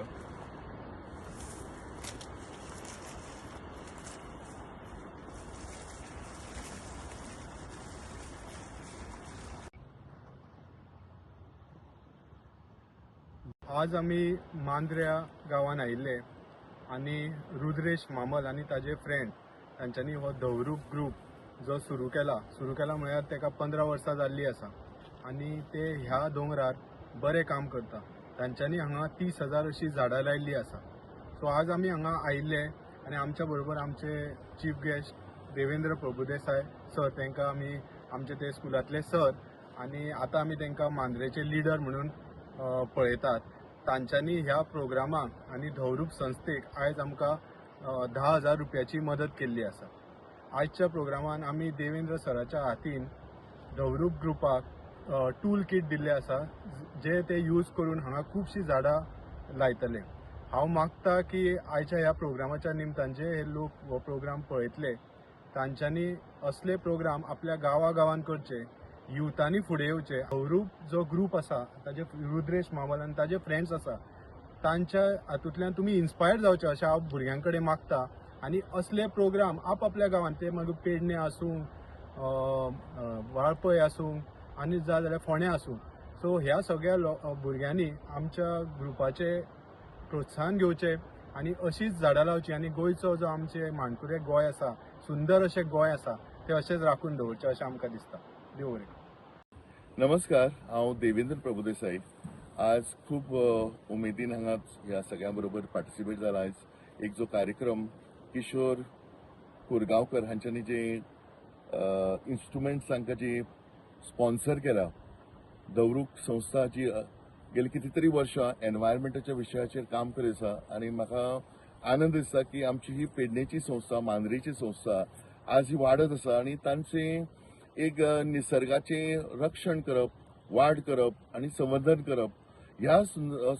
तुमकां आज आमी मांद्र्या गावान आयिल्ले आनी रुद्रेश मामल आनी ताजे फ्रेंड तांच्यांनी हो धवरूप ग्रूप जो सुरू केला. सुरू केला म्हळ्यार ताका पंदरा वर्सां जाल्ली आसा. आनी ते ह्या दोंगरार बरें काम करता. तांच्यांनी हांगा तीस हजार अशीं झाडां लायिल्लीं आसा. सो आज आमी हांगा आयिल्ले आनी आमच्या बरोबर आमचे chief guest Devendra Prabhudesai sir तांकां आमी आमचे ते स्कुलांतले सर आनी आतां आमी तांकां मांद्रेचे लिडर म्हणून पळयतात. तांच्यांनी ह्या प्रोग्रामाक आनी धवरूप संस्थेक आयज आमकां धा हजार रुपयाची मदत केल्ली आसा. आजच्या प्रोग्रामान आमी देवेंद्र सराच्या हातीन धवरूप ग्रुपाक टूल किट दिल्ले आसा जे ते यूज करून हांगा खुबशीं झाडां लायतले. हांव मागता की आयच्या ह्या प्रोग्रामाच्या निमतान जे हे लोक हो प्रोग्राम पळयतले. तांच्यांनी असले प्रोग्राम आपल्या गांवा गांवान करचे युथांनी फुडें येवचे. धवरूप जो ग्रूप आसा ताजे रुद्रेश मामल आनी ताजे फ्रेंड्स आसा तांच्या हातूंतल्यान तुमी इन्स्पायर जावचे अशें हांव भुरग्यां कडेन मागता. आनी असले प्रोग्राम आपआपल्या गांवांत ते मागीर पेडणे आसूं वाळपय आसूं आनी जा जाल्यार फोण्या आसूं सो ह्या सगळ्या भुरग्यांनी आमच्या ग्रुपाचे प्रोत्साहन घेवचे आनी अशीच झाडां लावची आनी गोंयचो जो आमचे माणकुरे गोंय आसा सुंदर अशें गोंय आसा तें अशेंच राखून दवरचें अशें आमकां दिसता. देव बरें. नमस्कार हांव देवेंद्र प्रभुदेसाई. आज खूब उमेदीन हांगा ह्या सगळ्यां बरोबर पार्टिसिपेट जाला आयज एक जो कार्यक्रम किशोर कोरगांवकर हांच्यांनी जे इन्स्ट्रुमेंट्स तांकां जी स्पॉन्सर केला. दवरूक संस्था जी गेली कितीतरी वर्सां एनवायरमेंटाच्या विशयाचेर काम करीत आसा आनी म्हाका आनंद दिसता की आमची ही पेडणेची संस्था मांद्रेची संस्था आज ही वाडत आसा आनी तांचे एक निसर्गाचें रक्षण करप वाड करप आनी संवर्धन करप ह्या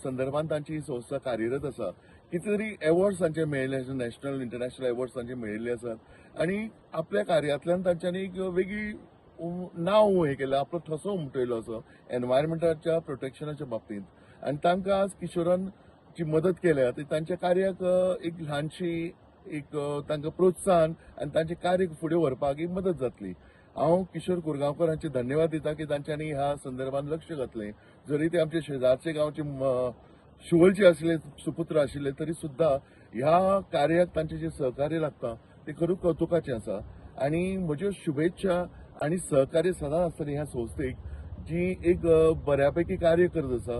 संदर्भात तांची ही संस्था कार्यरत आसा कितीतरी अवॉर्ड्स तांचे मेळिल्ले आसात नॅशनल इंटरनॅशनल अवॉर्ड्स तांचे मेळिल्ले आसात आनी आपल्या कार्यांतल्यान तांच्यांनी एक वेगळी नांव हें केलं आपलो ठसो उमटयलो असो एनवायरमेंटाच्या प्रोटेक्शनाच्या बाबतींत. आनी तांकां आज किशोरान जी मदत केल्या ती तांच्या कार्याक एक ल्हानशी एक तांकां प्रोत्साहन आनी तांचें कार्य फुडें व्हरपाक एक मदत जातली. हांव किशोर कुरगांवकरांचे धन्यवाद दिता की तांच्यांनी ह्या संदर्भात लक्ष घातलें. जरी ते आमचे शेजारचे गांवचे म- शिवोलचे आशिल्ले सुपुत्र आशिल्ले तरी सुद्धा ह्या कार्याक तांचें जे सहकार्य लागता ते खरूच कौतुकाचें आसा आनी म्हज्यो शुभेच्छा आनी सहकार्य सदां आसतना ह्या संस्थेक जी एक बऱ्यापैकी कार्य करत आसा